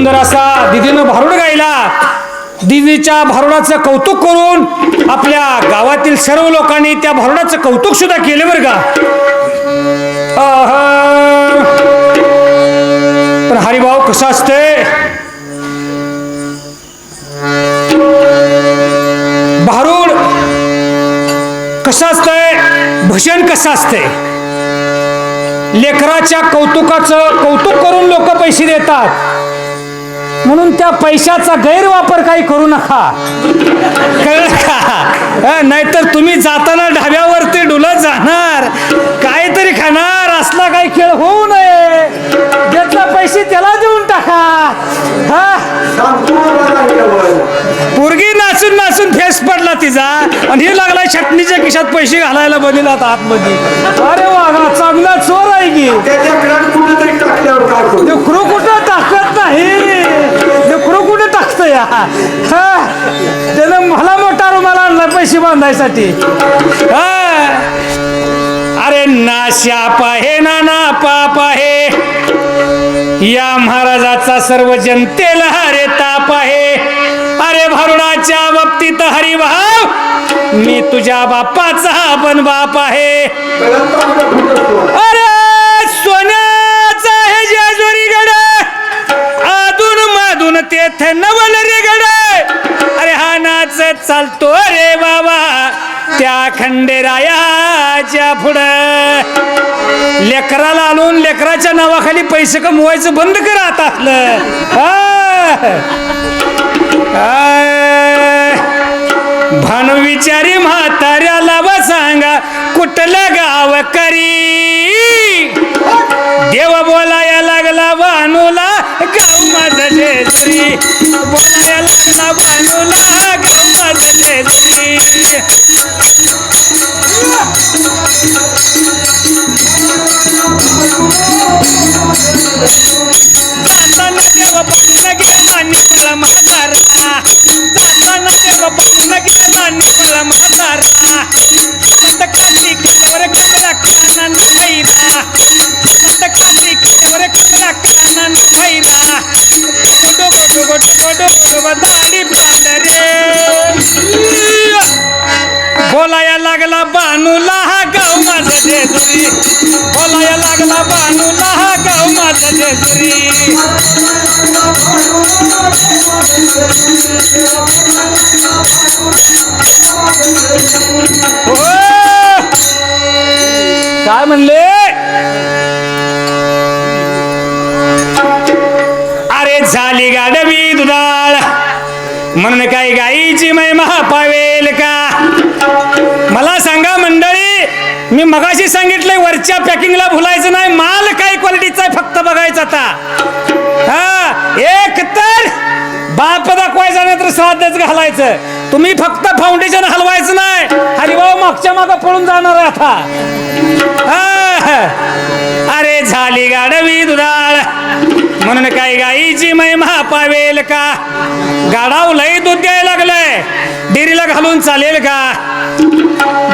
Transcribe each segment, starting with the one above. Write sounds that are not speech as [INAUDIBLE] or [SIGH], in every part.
सुंदर असा दिदीनं भारुड गायला. दिदीच्या भारुडाचं कौतुक करून आपल्या गावातील सर्व लोकांनी त्या भारुडाचं कौतुक सुद्धा केलं बरं का? पण हरिभाऊ कसं असते? भारुड कसं असतंय? भजन कसं असतंय? लेकराच्या कौतुकाचं कौतुक करून लोक पैसे देतात. म्हणून त्या पैशाचा गैरवापर काही करू नका. कळलं का नाहीतर तुम्ही जाताना ढाब्यावरती डुलत जाणार. काहीतरी खाणार असला काही खेळ होऊ नये. ज्यातला पैसे त्याला देऊन टाका. हा? पोरगी नाचून नाचून फेस पडला तिचा. आणि हे लागला चटणीच्या खिशात पैसे घालायला बनीला आतमध्ये. अरे वागा चांगला चोर आहे की. कुठं टाकत नाही? या. हा. त्यानं मला मोठा रुमाल आणला पैसे बांधायसाठी. अरे ना नाशा आहे ना ना पाप आहे. या महाराजाचा सर्व जनतेला अरे ताप आहे. अरे भारुडाच्या बाबतीत हरिभाव मी तुझ्या बापाचा पण बाप आहे. अरे सोन्या तेथे नवल रे गड अरे हा नाच चालतो रे बाबा. त्या खंडेरायाच्या पुढं. लेकराला आणून लेकराच्या नावाखाली पैसे कमवायचं बंद कर आता आपलं. भान विचारी म्हाताऱ्याला व सांगा कुठलं गाव करी? देव बोलायला बोलाया लागला बानूला बोलाया लागला बानूला हा गाव माझं जेजुरी. बोलाया लागला बानूला हा गाव माझं जेजुरी. मी मगाशी सांगितलंय वरच्या पॅकिंगला भुलायचं नाही माल काय क्वालिटीचा आहे फक्त बघायचा आता. हा एक तर बाप दाखवायचा नाही तर श्राद्धच घालायचं. तुम्ही फक्त फाउंडेशन हलवायचं नाही. हरिभाऊ मागच्या मागं पळून जाणार आता. हा. अरे झाली गाडवी दुधाळ. म्हणून काही गाईची महिमा पावेल का? गाडाव लई दूध द्यायला लागलंय. डेअरीला घालून चालेल का?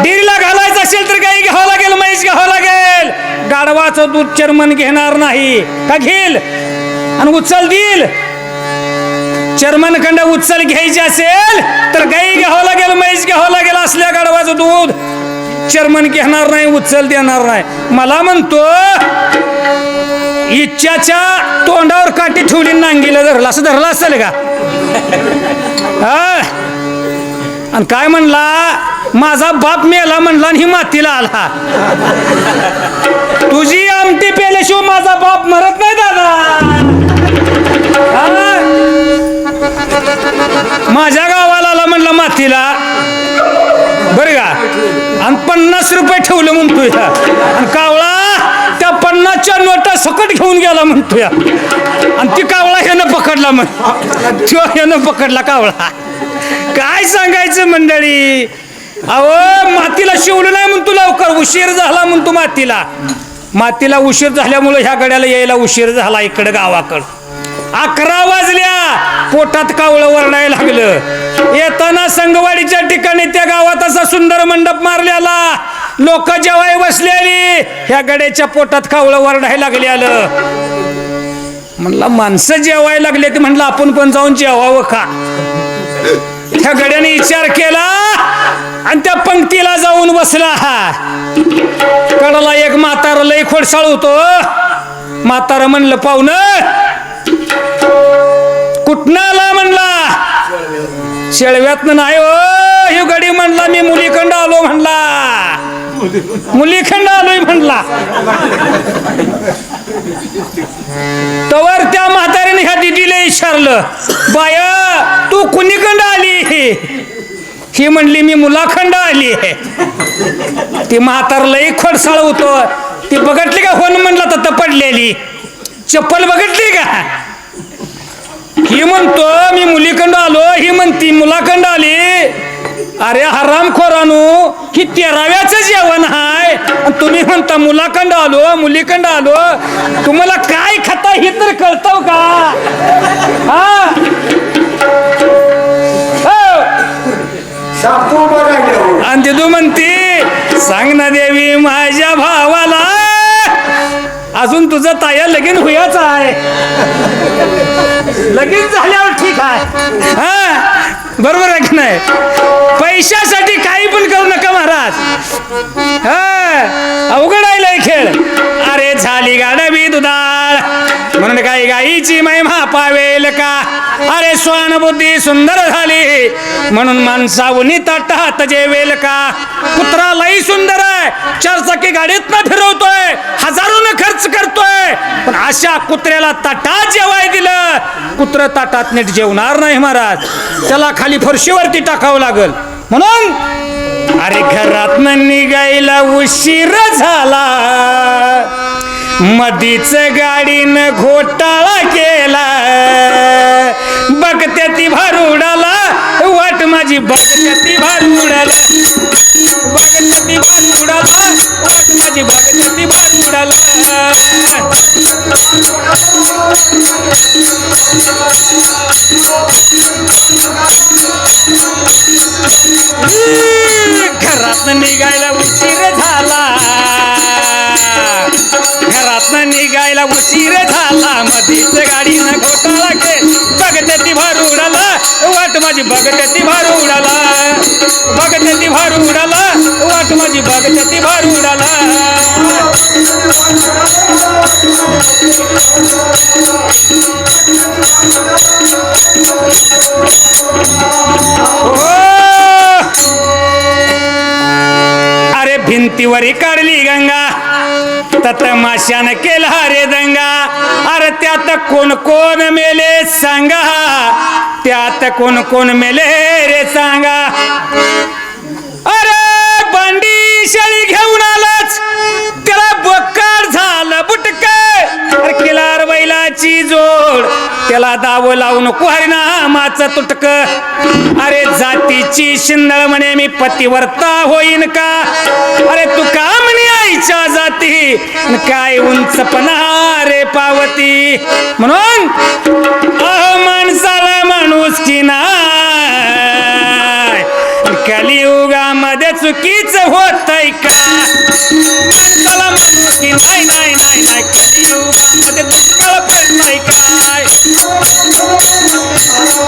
डेअरीला घालायचं असेल तर गाई घ्यावं लागेल म्हैस घ्यावं लागेल. गाडवाचं दूध चर्मन घेणार नाही. का घेईल? आणि उचल देईल. चर्मनखंड उचल घ्यायची असेल तर गाई घ्यावं लागेल म्हैस घ्यावं लागेल असल्या गाडवाचं दूध. चर्मन घेणार नाही उचल देणार नाही. मला म्हणतो इच्छाच्या तोंडावर काठी ठेवली नांगीला धरला असं धरला असेल का? [LAUGHS] हा? आणि काय म्हणला? माझा बाप मेला म्हणला आणि ही मातीला आला. तुझी आमटी पेल्याशिवाय माझा बाप मरत नाही दादा. माझ्या गावाला आला म्हणला मातीला. बरं का? आणि पन्नास रुपये ठेवले म्हणतोय. आणि कावळा त्या पन्नासच्या नोटा सकट घेऊन गेला म्हणतोय. आणि ती कावळा ह्यानं पकडला म्हण. तो ह्यानं पकडला कावळा. काय सांगायचं मंडळी? अहो मातीला शिवलं नाही म्हणतो लवकर उशीर झाला म्हणतो मातीला. मातीला उशीर झाल्यामुळे ह्या गड्याला यायला उशीर झाला इकडं गावाकडं. अकरा वाजल्या पोटात कावळं वरडायला लागलं. येताना संगवाडीच्या ठिकाणी त्या गावात असा सुंदर मंडप मारलेला. लोक जेवाय बसलेली. ह्या गड्याच्या पोटात कावळं वरडायला लागले आलं. म्हणला माणसं जेवायला लागले ते म्हणलं आपण पण जाऊन जेवावं का? त्या गड्याने विचार केला आणि त्या पंक्तीला जाऊन बसला. कडाला एक म्हातार लय खोडसाळ होतो. म्हातार म्हणलं पाहुणं कुठनं आला म्हणला? शेळव्यातनं नाही हो ही गडी म्हणला मी मुलीकडं आलो म्हणला. मुलीखंड आलोय म्हणला तवर त्या म्हातारीने ह्या दिदीला विचारलं बाया तू कुणीखंड आली? ही म्हणली मी मुलाखंड आली ती म्हातार लई खोडसाळ होतो. ती बघितली का होन म्हणला तर पडलेली. चप्पल बघितली का? ही म्हणतो मी मुलीखंड आलो. ही म्हणती मुलाखंड आली? अरे हरामखोरानू ही तेराव्याचं जेवण आहे आणि तुम्ही म्हणता मुलाकडं आलो मुलीकडं आलो. तुम्हाला काय खाता हे तर कळतं का? हा? आणि दिदू म्हणती सांग ना देवी माझ्या भावाला अजून तुझं ताया लगीन हुयाच आहे. लगीन झाल्यावर ठीक आहे. हा? बरोबर आहे की नाही? पैशासाठी काही पण करू नका महाराज. हा अवघड आहे लय खेळ. अरे झाली गाडवी दुधाळ. म्हणून काही गाईची महिमा पावेल का? अरे स्वान बुद्धी सुंदर झाली. म्हणून माणसावनी ताटात जेवेल का? कुत्रा लई सुंदर आहे. चारचाकी गाडीत ना फिरवतो हजारोनं खर्च करतोय पण अशा कुत्र्याला ताटात जेवाय दिलं. कुत्र ताटात नीट जेवणार नाही महाराज. त्याला खाली फरशीवरती टाकावं लागल. म्हणून अरे घरात निघायला उशीर झाला. मधीच गाडीनं घोटाळा केला. बघत्या ती भारुडाला. वाट माझी बघत्या ती भारुडाला. बघत्या ती भारुडाला. वाट माझी बघत्या ती भारुडाला. घरात निघायला उशीर झाला. घरात निघायला उशीर झाला. मधीच गाडीनं घोटाळा के बघते ती भार उडाला वाट माझी बघते ती भार उडाला बघते ती भार उडाला अरे काढली गंगा. तत माशानं केला रे दंगा. अरे त्यात कोण कोण मेले सांगा. त्यात कोण कोण मेले रे सांगा. अरे बंडी शाळी घेऊन आलाच. त्याला बक्कार झालं बुटक. किलार बैलाची जोड. त्याला दाव लावू नको हरिनामाच तुटक. अरे जातीची शिंदळ म्हणे मी पतिवर्ता होईन का? अरे तू का म्हणे आईच्या जाती? काय उंचपणा रे पावती. म्हणून अह माणसाला माणूस की ना कलियुगामध्ये चुकीच होतय का? माणसाला माणूस की नाही नाही नाही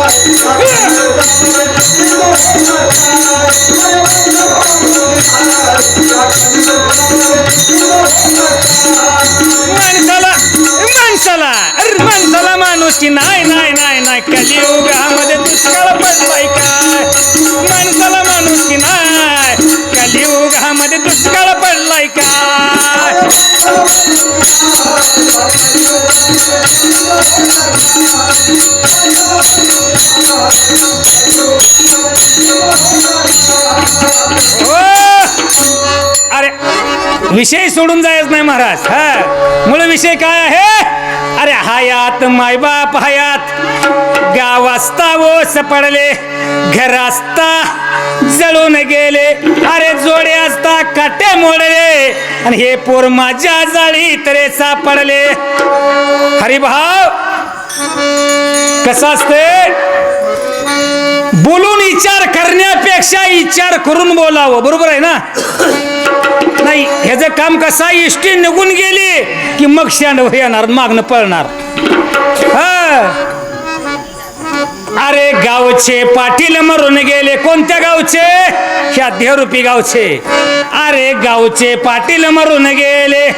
माणसाला विषय सोडून जायच नाही महाराज हा? मूळ विषय काय आहे? अरे हयात मायबाप हयात. गावास्ता ओस पडले घर जळून गेले. अरे जोडे असता काटे मोडले. आणि हे पोर माझ्या जाळी तरे सापडले. हरिभाव कसं असते बोलून विचार करण्यापेक्षा विचार करून बोलावं. बरोबर आहे ना? नाही ह्याचं काम कसा इष्टी निघून गेली की मग शांडव येणार मागणं पळणार. हा. अरे गावचे पाटील मरून गेले. कोणत्या गावचे? ह्या देहरूपी गावचे. अरे गावचे पाटील मरून गेले.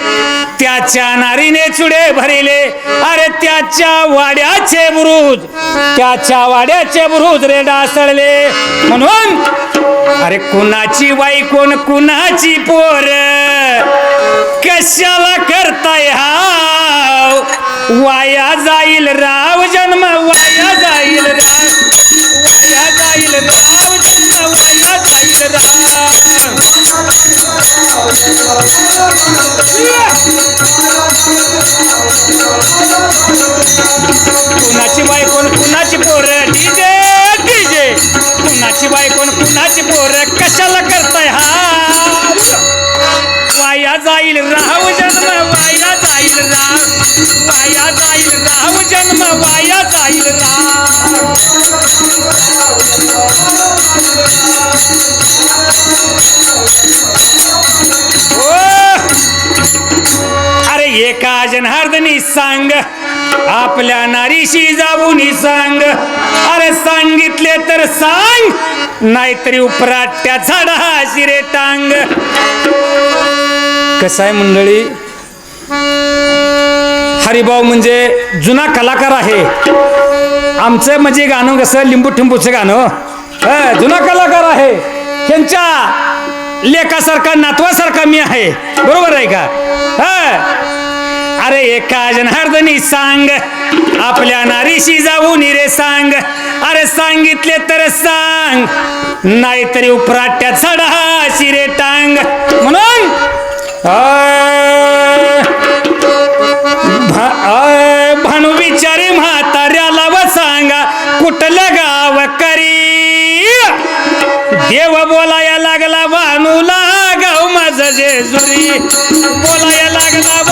त्याच्या नारीने चुडे भरिले. अरे त्याच्या वाड्याचे बुरुज. त्याच्या वाड्याचे बुरुज रे डासळले म्हणून अरे कुणाची बाई कोण कुणाची पोर? कशाला करताय हा? वाया जाईल राव जन्म वाया जाईल राव. वाया जाईल राव जन्म वाया जाईल राव. कुणाची बायकोण कुणाची पोर? DJ DJ. कुणाची बाई कोण कुणाची पोर? कशाला करताय हा जाईल राव जन्म वाया जाईल राम वाया जाईल राव जन्म वाया जाईल राम हो. अरे एका जनार्दनी सांग आपल्या नारीशी जाऊनी सांग. अरे सांगितले तर सांग नाहीतरी उपराट्या झाडा शिरे टांग. कसं आहे मंडळी? हरिभाऊ म्हणजे जुना कलाकार आहे. आमचं म्हणजे गाणं कसं लिंबू ठिंबूचं गाणं जुना कलाकार आहे. त्यांच्या लेखासारखा नातवासारखा मी आहे. बरोबर आहे का? ह अरे एका जनार्दनी सांग आपल्या नारीशी जाऊ रे सांग. अरे सांगितले तर सांग नाहीतरी उपराट्यात चढा शिरे टांग. म्हणून भानू विचारे म्हाताऱ्याला व सांगा कुठलं गाव करी देव बोलाया लागला भानूला गाव माझं जेजुरी. बोलाया लागला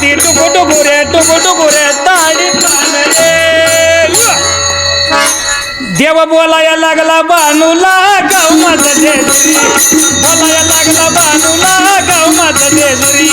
ती टुकू टुकू रे टुकू ताडी देव बोलाया लागला बानूला गाव माझ जेजुरी. बोलाया लागला बानूला गाव माझ जेजुरी.